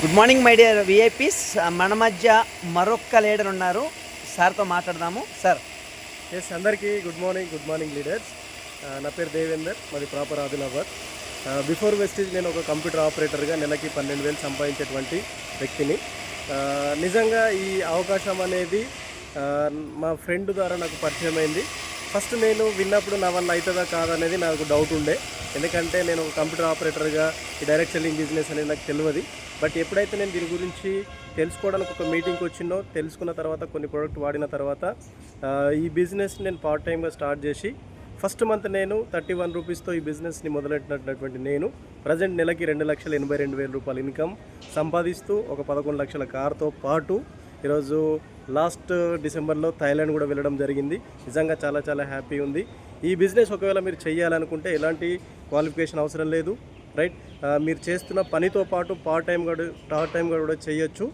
Good morning my dear VIPs మన మధ్య మరొక్క లీడర్ ఉన్నారు. సార్తో మాట్లాడదాము. సార్. ఎస్ అందరికీ good morning good morning leaders నా పేరు దేవేందర్ మాది ప్రాపర్ ఆదిలాబాద్. బిఫోర్ వెస్టేజ్ నేను ఒక కంప్యూటర్ ఆపరేటర్గా నెలకి పన్నెండు వేలు సంపాదించేటువంటి వ్యక్తిని. నిజంగా ఈ అవకాశం అనేది మా ఫ్రెండ్ ద్వారా నాకు పరిచయం అయింది. ఫస్ట్ నేను విన్నప్పుడు నా వల్ల అవుతుందా కాదనేది నాకు డౌట్ ఉండే. ఎందుకంటే నేను ఒక కంప్యూటర్ ఆపరేటర్గా ఈ డైరెక్ట్ సెల్లింగ్ బిజినెస్ అనేది నాకు తెలియదు. బట్ ఎప్పుడైతే నేను దీని గురించి తెలుసుకోవడానికి ఒక మీటింగ్కి వచ్చిందో తెలుసుకున్న తర్వాత కొన్ని ప్రోడక్ట్ వాడిన తర్వాత ఈ బిజినెస్ నేను పార్ట్ టైంగా స్టార్ట్ చేసి ఫస్ట్ మంత్ నేను థర్టీ వన్ రూపీస్తో ఈ బిజినెస్ని మొదలెట్టినటువంటి నేను ప్రజెంట్ నెలకి రెండు లక్షల ఎనభై రెండు వేల రూపాయల ఇన్కమ్ సంపాదిస్తూ ఒక పదకొండు లక్షల కార్తో పాటు ఈరోజు లాస్ట్ డిసెంబర్లో థాయిలాండ్ కూడా వెళ్ళడం జరిగింది. నిజంగా చాలా చాలా హ్యాపీ ఉంది. ఈ బిజినెస్ ఒకవేళ మీరు చేయాలనుకుంటే ఎలాంటి క్వాలిఫికేషన్ అవసరం లేదు. రైట్? మీరు చేస్తున్న పనితో పాటు పార్ట్ టైం కూడా పార్ట్ టైం కూడా చేయొచ్చు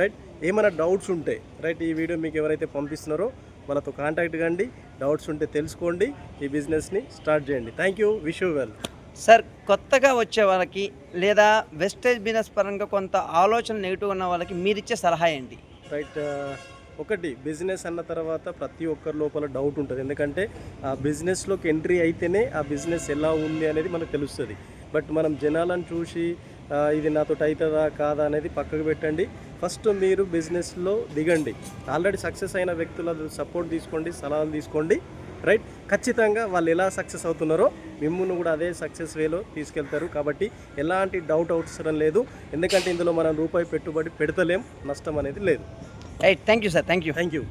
రైట్? ఏమైనా డౌట్స్ ఉంటే రైట్ ఈ వీడియో మీకు ఎవరైతే పంపిస్తున్నారో వాళ్ళతో కాంటాక్ట్ కండి డౌట్స్ ఉంటే తెలుసుకోండి ఈ బిజినెస్ని స్టార్ట్ చేయండి. Thank you wish you well sir కొత్తగా వచ్చే వాళ్ళకి లేదా వెస్టేజ్ బిజినెస్ పరంగా కొంత ఆలోచన నెగిటివ్ ఉన్న వాళ్ళకి మీరిచ్చే సలహా ఏంటి? రైట్ ఒకటి బిజినెస్ అన్న తర్వాత ప్రతి ఒక్కరి లోపల డౌట్ ఉంటుంది. ఎందుకంటే ఆ బిజినెస్లోకి ఎంట్రీ అయితేనే ఆ బిజినెస్ ఎలా ఉంది అనేది మనకు తెలుస్తుంది. బట్ మనం జనాలను చూసి ఇది నాతో అవుతుందా కాదా అనేది పక్కకు పెట్టండి. ఫస్ట్ మీరు బిజినెస్లో దిగండి. ఆల్రెడీ సక్సెస్ అయిన వ్యక్తుల సపోర్ట్ తీసుకోండి సలహాలు తీసుకోండి రైట్? ఖచ్చితంగా వాళ్ళు ఎలా సక్సెస్ అవుతున్నారో మిమ్మల్ని కూడా అదే సక్సెస్ వేలో తీసుకెళ్తారు. కాబట్టి ఎలాంటి డౌట్ అవసరం లేదు. ఎందుకంటే ఇందులో మనం రూపాయి పెట్టుబడి పెడతలేం నష్టం అనేది లేదు. Right thank you sir thank you thank you